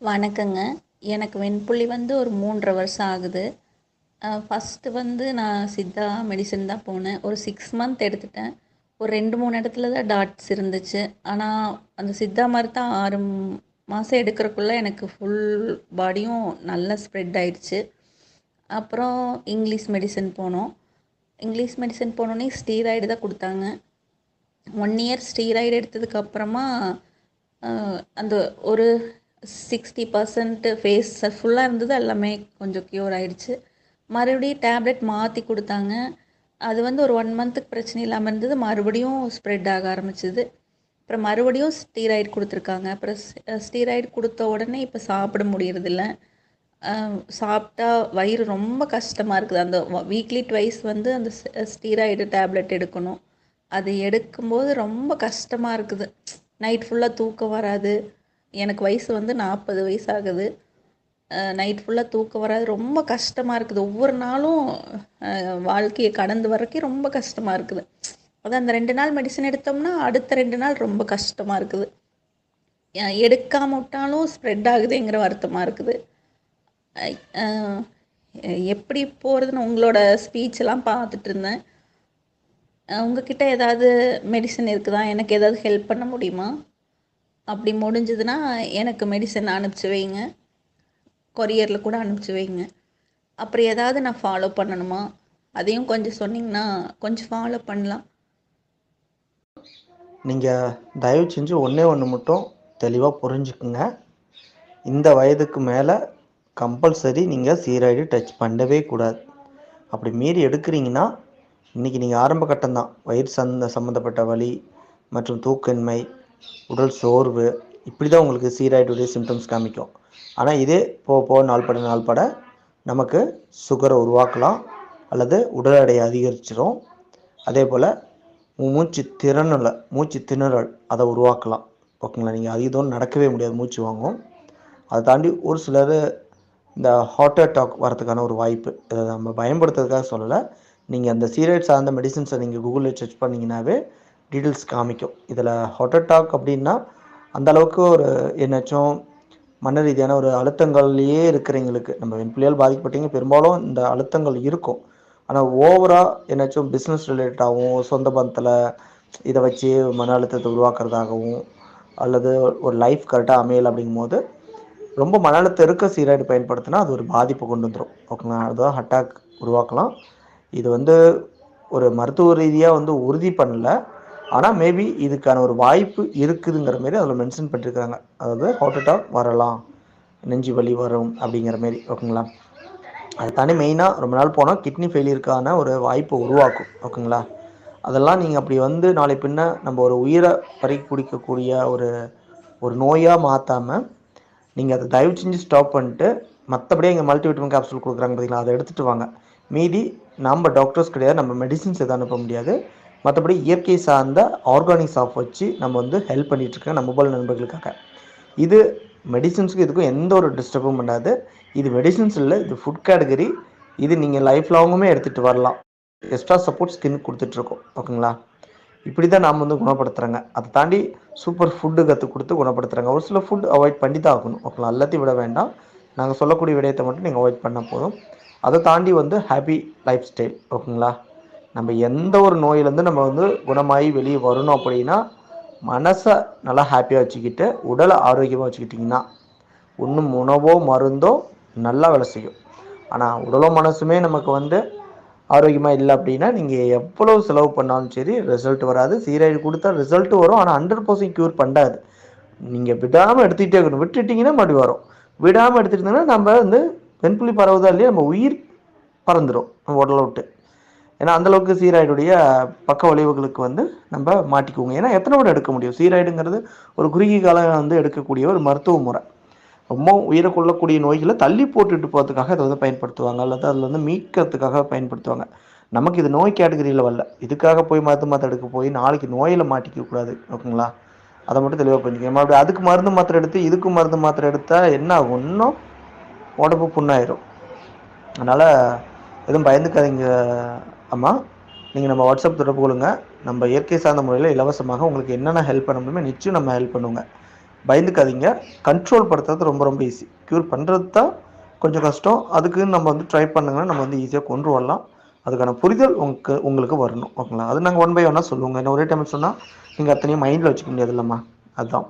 வணக்கங்க. எனக்கு வெண்புள்ளி வந்து ஒரு மூன்றரை வருஷம் ஆகுது. ஃபஸ்ட்டு வந்து நான் சித்தா மெடிசன் தான் போனேன். ஒரு சிக்ஸ் மந்த் எடுத்துட்டேன். ஒரு ரெண்டு மூணு இடத்துல தான் டாட்ஸ் இருந்துச்சு. ஆனால் அந்த சித்தா மாதிரி தான் ஆறு மாதம் எடுக்கிறக்குள்ளே எனக்கு ஃபுல் பாடியும் நல்லா ஸ்ப்ரெட் ஆயிடுச்சு. அப்புறம் இங்கிலீஷ் மெடிசன் போனோம். இங்கிலீஷ் மெடிசன் போனோடனே ஸ்டீராய்டு தான் கொடுத்தாங்க. ஒன் இயர் ஸ்டீராய்டு எடுத்ததுக்கப்புறமா அந்த ஒரு சிக்ஸ்டி பர்சன்ட்டு ஃபேஸ் ஃபுல்லாக இருந்தது எல்லாமே கொஞ்சம் க்யூர் ஆகிடுச்சு மறுபடியும் டேப்லெட் மாற்றி கொடுத்தாங்க. அது வந்து ஒரு ஒன் மந்த்துக்கு பிரச்சனை இல்லாமல் இருந்தது. மறுபடியும் ஸ்ப்ரெட் ஆக ஆரம்பிச்சிது. அப்புறம் மறுபடியும் ஸ்டீராய்டு கொடுத்துருக்காங்க. அப்புறம் ஸ்டீராய்டு கொடுத்த உடனே இப்போ சாப்பிட முடியறதில்ல. சாப்பிட்டா வயிறு ரொம்ப கஷ்டமாக இருக்குது. அந்த வீக்லி ட்வைஸ் வந்து அந்த ஸ்டீராய்டு டேப்லெட் எடுக்கணும். அது எடுக்கும்போது ரொம்ப கஷ்டமாக இருக்குது. நைட் ஃபுல்லாக தூக்கம் வராது. எனக்கு வயசு வந்து நாற்பது வயசு ஆகுது நைட் ஃபுல்லாக தூக்கம் வராது. ரொம்ப கஷ்டமாக இருக்குது. ஒவ்வொரு நாளும் வாழ்க்கையை கடந்து வரக்கே ரொம்ப கஷ்டமாக இருக்குது. அதான் அந்த ரெண்டு நாள் மெடிசன் எடுத்தோம்னா அடுத்த ரெண்டு நாள் ரொம்ப கஷ்டமாக இருக்குது. எடுக்காம விட்டாலும் ஸ்ப்ரெட் ஆகுதுங்கிற வருத்தமாக இருக்குது. எப்படி போகிறதுன்னு உங்களோட ஸ்பீச்செல்லாம் பார்த்துட்டு இருந்தேன். உங்ககிட்ட ஏதாவது மெடிசன் இருக்குதா? எனக்கு ஏதாவது ஹெல்ப் பண்ண முடியுமா? அப்படி முடிஞ்சதுன்னா எனக்கு மெடிசன் அனுப்பிச்சி வைங்க. கொரியரில் கூட அனுப்பிச்சி வைங்க. அப்புறம் ஏதாவது நான் ஃபாலோ பண்ணணுமா? அதையும் கொஞ்சம் சொன்னீங்கன்னா கொஞ்சம் ஃபாலோ பண்ணலாம். நீங்கள் தயவு செஞ்சு ஒன்றே ஒன்று மட்டும் தெளிவாக புரிஞ்சுக்குங்க. இந்த வயதுக்கு மேலே கம்பல்சரி நீங்கள் சீராய்டு டச் பண்ணவே கூடாது. அப்படி மீறி எடுக்கிறீங்கன்னா இன்றைக்கி நீங்கள் ஆரம்ப கட்டம்தான் வயிறு சந்த சம்மந்தப்பட்ட வலி மற்றும் தூக்கின்மை உடல் சோர்வு இப்படி தான் உங்களுக்கு சீராய்டுடைய சிம்டம்ஸ் காமிக்கும். ஆனால் இதே போக போக நாள்பட நாள்பட நமக்கு சுகரை உருவாக்கலாம் அல்லது உடல் எடையை அதிகரிச்சிடும் அதே போல் மூச்சு திறனில் மூச்சு திணறல் அதை உருவாக்கலாம். ஓகேங்களா? நீங்கள் அதிகம் நடக்கவே முடியாது மூச்சு வாங்கும் அதை தாண்டி ஒரு சிலர் இந்த ஹார்ட் அட்டாக் வரதுக்கான ஒரு வாய்ப்பு இதை நம்ம பயன்படுத்துறதுக்காக சொல்லலை. நீங்கள் அந்த சீரைட் சார்ந்த மெடிசின்ஸை நீங்கள் கூகுளில் சர்ச் பண்ணிங்கனாவே டீட்டெயில்ஸ் காமிக்கும். இதில் ஹொட்டடாக் அட்டாக் அப்படின்னா அந்த அளவுக்கு ஒரு என்னாச்சும் மன ரீதியான ஒரு அழுத்தங்கள்லேயே இருக்கிறவங்களுக்கு நம்ம வெண்புலியால் பாதிக்கப்பட்டீங்க பெரும்பாலும் இந்த அழுத்தங்கள் இருக்கும். ஆனால் ஓவராக என்னாச்சும் பிஸ்னஸ் ரிலேட்டடாகவும் சொந்த பந்தத்தில் இதை வச்சு மன அழுத்தத்தை உருவாக்குறதாகவும் அல்லது ஒரு லைஃப் கரெக்டாக அமையலை அப்படிங்கும்போது ரொம்ப மன அழுத்தம் இருக்க சீராய்டு பயன்படுத்தினா அது ஒரு பாதிப்பு கொண்டு வந்துடும் ஓகேங்களா? அதுதான் அட்டாக் உருவாக்கலாம். இது வந்து ஒரு மருத்துவ ரீதியாக வந்து உறுதி பண்ணல. ஆனால் மேபி இதுக்கான ஒரு வாய்ப்பு இருக்குதுங்கிற மாரி அதில் மென்ஷன் பண்ணியிருக்காங்க அதாவது ஹார்ட் அட்டாக் வரலாம் நெஞ்சு வலி வரும் அப்படிங்கிற மாரி ஓகேங்களா? அதை தானே மெயினாக ரொம்ப நாள் போனால் கிட்னி ஃபெயிலியருக்கான ஒரு வாய்ப்பை உருவாக்கும் ஓகேங்களா? அதெல்லாம் நீங்கள் அப்படி வந்து நாளை பின்ன நம்ம ஒரு உயிரை பறி குடிக்கக்கூடிய ஒரு ஒரு நோயாக மாற்றாமல் நீங்கள் அதை தயவு செஞ்சு ஸ்டாப் பண்ணிட்டு மற்றபடியே இங்கே மல்டிவிட்டமின் கேப்சூல் கொடுக்குறாங்க பார்த்தீங்களா அதை எடுத்துகிட்டு வாங்க. மீதி நம்ம டாக்டர்ஸ் கிடையாது நம்ம மெடிசின்ஸ் எதுவும் அனுப்ப முடியாது. மற்றபடி இயற்கை சார்ந்த ஆர்கானிக் ஆஃப் வச்சு நம்ம வந்து ஹெல்ப் பண்ணிகிட்ருக்கோம் நம்ம போல் நண்பர்களுக்காக. இது மெடிசின்ஸுக்கு இதுக்கும் எந்த ஒரு டிஸ்டர்பும் பண்ணாது. இது மெடிசின்ஸ் இல்லை இது ஃபுட் கேட்டகரி இது நீங்கள் லைஃப் லாங்குமே எடுத்துகிட்டு வரலாம். எக்ஸ்ட்ரா சப்போர்ட் ஸ்கின் கொடுத்துட்ருக்கோம் ஓகேங்களா? இப்படி தான் நாம் வந்து குணப்படுத்துகிறாங்க அதை தாண்டி சூப்பர் ஃபுட்டு கற்றுக் கொடுத்து குணப்படுத்துகிறாங்க ஒரு சில ஃபுட் அவாய்ட் பண்ணி தான் ஆகணும். ஓகேங்களா? எல்லாத்தையும் விட வேண்டாம். நாங்கள் சொல்லக்கூடிய விடயத்தை மட்டும் நீங்கள் அவாய்ட் பண்ணால் போதும். அதை தாண்டி வந்து ஹாப்பி லைஃப் ஸ்டைல் ஓகேங்களா? நம்ம எந்த ஒரு நோயிலேருந்து நம்ம வந்து குணமாகி வெளியே வரணும் அப்படின்னா மனசை நல்லா ஹாப்பியாக வச்சுக்கிட்டு உடலை ஆரோக்கியமாக வச்சுக்கிட்டிங்கன்னா ஒன்றும் உணவோ மருந்தோ நல்லா வேலை செய்யும். ஆனால் உடலோ மனசுமே நமக்கு வந்து ஆரோக்கியமாக இல்லை அப்படின்னா நீங்கள் எவ்வளோ செலவு பண்ணாலும் சரி ரிசல்ட் வராது. சீராய்டு கொடுத்தா ரிசல்ட்டு வரும். ஆனால் ஹண்ட்ரட் பர்சன்ட் க்யூர் பண்ணாது. நீங்கள் விடாமல் எடுத்துக்கிட்டே இருக்கணும். விட்டுட்டிங்கன்னா மறுபடி வரும். விடாமல் எடுத்துகிட்டு நம்ம வந்து பெண்புள்ளி பரவுதா இல்லையா நம்ம உயிர் பறந்துடும் நம்ம உடலை விட்டு. ஏன்னா அந்தளவுக்கு சீராய்டுடைய பக்க விளைவுகளுக்கு வந்து நம்ம மாட்டிக்குவோங்க. ஏன்னா எத்தனை விட எடுக்க முடியும்? சீராய்டுங்கிறது ஒரு குறுகிய காலம் வந்து எடுக்கக்கூடிய ஒரு மருத்துவ முறை. ரொம்ப உயிரை கொள்ளக்கூடிய நோய்களை தள்ளி போட்டுட்டு போகிறதுக்காக அதை வந்து பயன்படுத்துவாங்க. அல்லது அதில் வந்து மீட்கிறதுக்காக பயன்படுத்துவாங்க. நமக்கு இது நோய் கேட்டகரியில் வரல. இதுக்காக போய் மருந்து மாத்திரை எடுக்க போய் நாளைக்கு நோயில் மாட்டிக்க கூடாது. ஓகேங்களா? அதை மட்டும் தெளிவாக பண்ணிக்கணும் அப்படி அதுக்கு மருந்து மாத்திரை எடுத்து இதுக்கும் மருந்து மாத்திரை எடுத்தால் என்ன ஆகும்? இன்னும் உடம்பு புண்ணாயிரும். அதனால் எதுவும் பயந்துக்காதீங்க. அம்மா நீங்கள் நம்ம வாட்ஸ்அப் தொடர்பு கொள்ளுங்க. நம்ம இயற்கை சார்ந்த முறையில் இலவசமாக உங்களுக்கு என்னென்ன ஹெல்ப் பண்ண முடியுமோ நிச்சயம் நம்ம ஹெல்ப் பண்ணுவோங்க. பயந்துக்காதீங்க. கண்ட்ரோல் படுத்துறது ரொம்ப ரொம்ப ஈஸி க்யூர் பண்ணுறது தான் கொஞ்சம் கஷ்டம். அதுக்குன்னு நம்ம வந்து ட்ரை பண்ணுங்கன்னா நம்ம வந்து ஈஸியாக கொண்டு வரலாம். அதுக்கான புரிதல் உங்களுக்கு உங்களுக்கு வரணும். ஓகேங்களா? அது நாங்கள் ஒன் பை ஒன்னாக சொல்லுவோங்க. என்ன ஒரே டைம் சொன்னால் நீங்கள் அத்தனையும் மைண்டில் வச்சுக்க முடியாது இல்லைம்மா அதுதான்